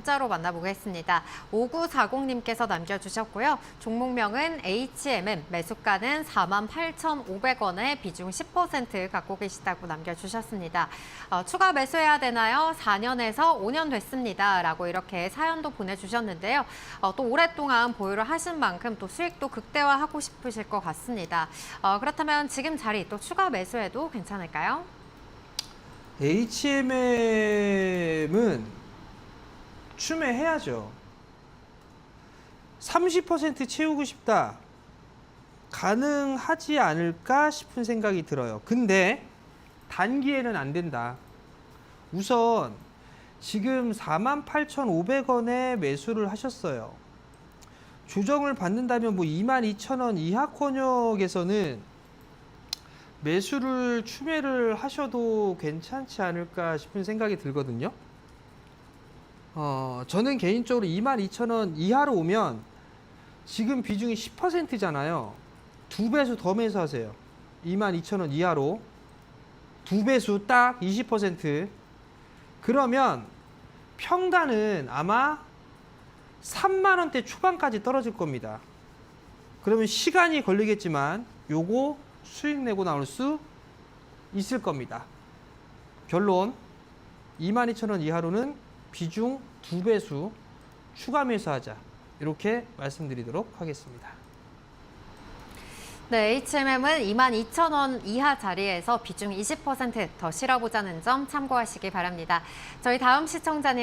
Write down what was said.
문자로 만나보겠습니다. 5940님께서 남겨주셨고요. 종목명은 HMM, 매수가는 48,500원에 비중 10% 갖고 계시다고 남겨주셨습니다. 어, 추가 매수해야 되나요? 4년에서 5년 됐습니다. 라고 이렇게 사연도 보내주셨는데요. 어, 또 오랫동안 보유를 하신 만큼 또 수익도 극대화하고 싶으실 것 같습니다. 어, 그렇다면 지금 자리 또 추가 매수해도 괜찮을까요? HMM은 추매해야죠. 30% 채우고 싶다. 가능하지 않을까 싶은 생각이 들어요. 근데 단기에는 안 된다. 우선 지금 48,500원에 매수를 하셨어요. 조정을 받는다면 뭐 22,000원 이하 권역에서는 매수를 추매를 하셔도 괜찮지 않을까 싶은 생각이 들거든요. 어, 저는 개인적으로 22,000원 이하로 오면 지금 비중이 10%잖아요. 두 배수 더 매수하세요. 22,000원 이하로 두 배수 딱 20%. 그러면 평단은 아마 3만 원대 초반까지 떨어질 겁니다. 그러면 시간이 걸리겠지만 요거 수익 내고 나올 수 있을 겁니다. 결론 22,000원 이하로는 비중 두 배수 추가 매수하자. 이렇게 말씀드리도록 하겠습니다. 네, HMM은 22,000원 이하 자리에서 비중 20%더 실어보자는 점 참고하시기 바랍니다. 저희 다음 시청자님